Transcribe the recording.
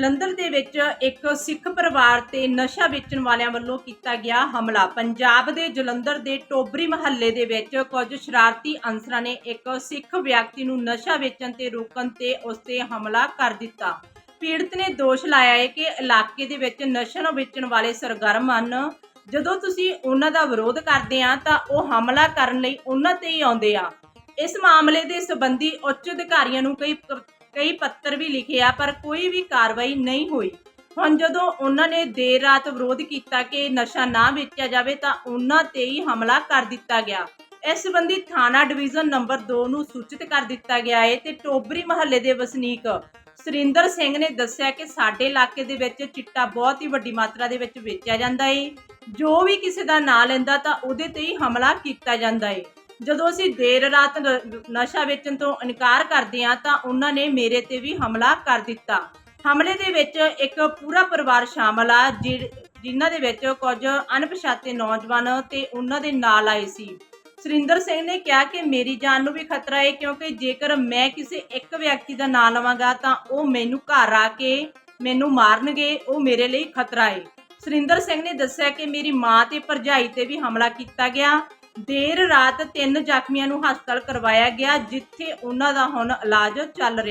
ਜਲੰਧਰ ਦੇ ਵਿੱਚ ਇੱਕ ਸਿੱਖ ਪਰਿਵਾਰ ਤੇ ਨਸ਼ਾ ਵੇਚਣ ਵਾਲਿਆਂ ਵੱਲੋਂ ਕੀਤਾ ਗਿਆ ਹਮਲਾ। ਪੰਜਾਬ ਦੇ ਜਲੰਧਰ ਦੇ ਟੋਬਰੀ ਮਹੱਲੇ ਦੇ ਵਿੱਚ ਕੁਝ ਸ਼ਰਾਰਤੀ ਅਨਸਰਾਂ ਨੇ ਇੱਕ ਸਿੱਖ ਵਿਅਕਤੀ ਨੂੰ ਨਸ਼ਾ ਵੇਚਣ ਤੇ ਰੋਕਣ ਤੇ ਉਸ ਤੇ ਹਮਲਾ ਕਰ ਦਿੱਤਾ। ਪੀੜਤ ਨੇ ਦੋਸ਼ ਲਾਇਆ ਹੈ ਕਿ ਇਲਾਕੇ ਦੇ ਵਿੱਚ ਨਸ਼ਾ ਵੇਚਣ ਵਾਲੇ ਸਰਗਰਮ ਹਨ। ਜਦੋਂ ਤੁਸੀਂ ਉਹਨਾਂ ਦਾ ਵਿਰੋਧ ਕਰਦੇ ਆ ਤਾਂ ਉਹ ਹਮਲਾ ਕਰਨ ਲਈ ਉਹਨਾਂ ਤੇ ਹੀ ਆਉਂਦੇ ਆ। ਇਸ ਮਾਮਲੇ ਦੇ ਸੰਬੰਧੀ ਉੱਚ ਅਧਿਕਾਰੀਆਂ ਨੂੰ ਕਈ ਕਈ ਪੱਤਰ ਵੀ ਲਿਖੇ ਆ ਪਰ ਕੋਈ ਵੀ ਕਾਰਵਾਈ ਨਹੀਂ ਹੋਈ। ਹੁਣ ਜਦੋਂ ਉਹਨਾਂ ਨੇ ਦੇਰ ਰਾਤ ਵਿਰੋਧ ਕੀਤਾ ਕਿ ਨਸ਼ਾ ਨਾ ਵੇਚਿਆ ਜਾਵੇ, ਤਾਂ ਉਹਨਾਂ ਤੇ ਹੀ ਹਮਲਾ ਕਰ ਦਿੱਤਾ ਗਿਆ। ਇਸ ਸੰਬੰਧੀ ਥਾਣਾ ਡਿਵੀਜ਼ਨ ਨੰਬਰ 2 ਨੂੰ ਸੂਚਿਤ ਕਰ ਦਿੱਤਾ ਗਿਆ ਹੈ ਤੇ ਟੋਬਰੀ ਮਹੱਲੇ ਦੇ ਵਸਨੀਕ ਸੁਰਿੰਦਰ ਸਿੰਘ ਨੇ ਦੱਸਿਆ ਕਿ ਸਾਡੇ ਇਲਾਕੇ ਦੇ ਵਿੱਚ ਚਿੱਟਾ ਬਹੁਤ ਹੀ ਵੱਡੀ ਮਾਤਰਾ ਦੇ ਵਿੱਚ ਵੇਚਿਆ ਜਾਂਦਾ ਹੈ ਜੋ ਵੀ ਕਿਸੇ ਦਾ ਨਾਂ ਲੈਂਦਾ, ਤਾਂ ਉਹਦੇ ਤੇ ਹੀ ਹਮਲਾ ਕੀਤਾ ਜਾਂਦਾ ਹੈ ਜਦੋਂ ਅਸੀਂ ਦੇਰ ਰਾਤ ਨਸ਼ਾ ਵੇਚਣ ਤੋਂ ਇਨਕਾਰ ਕਰਦੇ ਹਾਂ, ਤਾਂ ਉਹਨਾਂ ਨੇ ਮੇਰੇ ਤੇ ਵੀ ਹਮਲਾ ਕਰ ਦਿੱਤਾ। ਹਮਲੇ ਦੇ ਵਿੱਚ ਇੱਕ ਪੂਰਾ ਪਰਿਵਾਰ ਸ਼ਾਮਲ ਆ ਜਿ- ਜਿਨ੍ਹਾਂ ਦੇ ਵਿੱਚ ਕੁਝ ਅਣਪਛਾਤੇ ਨੌਜਵਾਨ ਤੇ ਉਹਨਾਂ ਦੇ ਨਾਲ ਆਏ ਸੀ। ਸੁਰਿੰਦਰ ਸਿੰਘ ਨੇ ਕਿਹਾ ਕਿ ਮੇਰੀ ਜਾਨ ਨੂੰ ਵੀ ਖਤਰਾ ਹੈ ਕਿਉਂਕਿ ਜੇਕਰ ਮੈਂ ਕਿਸੇ ਇੱਕ ਵਿਅਕਤੀ ਦਾ ਨਾਂ ਲਵਾਂਗਾ, ਤਾਂ ਉਹ ਮੈਨੂੰ ਘਰ ਆ ਕੇ ਮੈਨੂੰ ਮਾਰਨਗੇ, ਉਹ ਮੇਰੇ ਲਈ ਖਤਰਾ ਹੈ ਸੁਰਿੰਦਰ ਸਿੰਘ ਨੇ ਦੱਸਿਆ ਕਿ ਮੇਰੀ ਮਾਂ ਤੇ ਭਰਜਾਈ ਤੇ ਵੀ ਹਮਲਾ ਕੀਤਾ ਗਿਆ। ਦੇਰ ਰਾਤ ਤਿੰਨ ਜ਼ਖਮੀਆਂ ਨੂੰ ਹਸਪਤਾਲ ਕਰਵਾਇਆ ਗਿਆ, ਜਿੱਥੇ ਉਹਨਾਂ ਦਾ ਹੁਣ ਇਲਾਜ ਚੱਲ ਰਿਹਾ।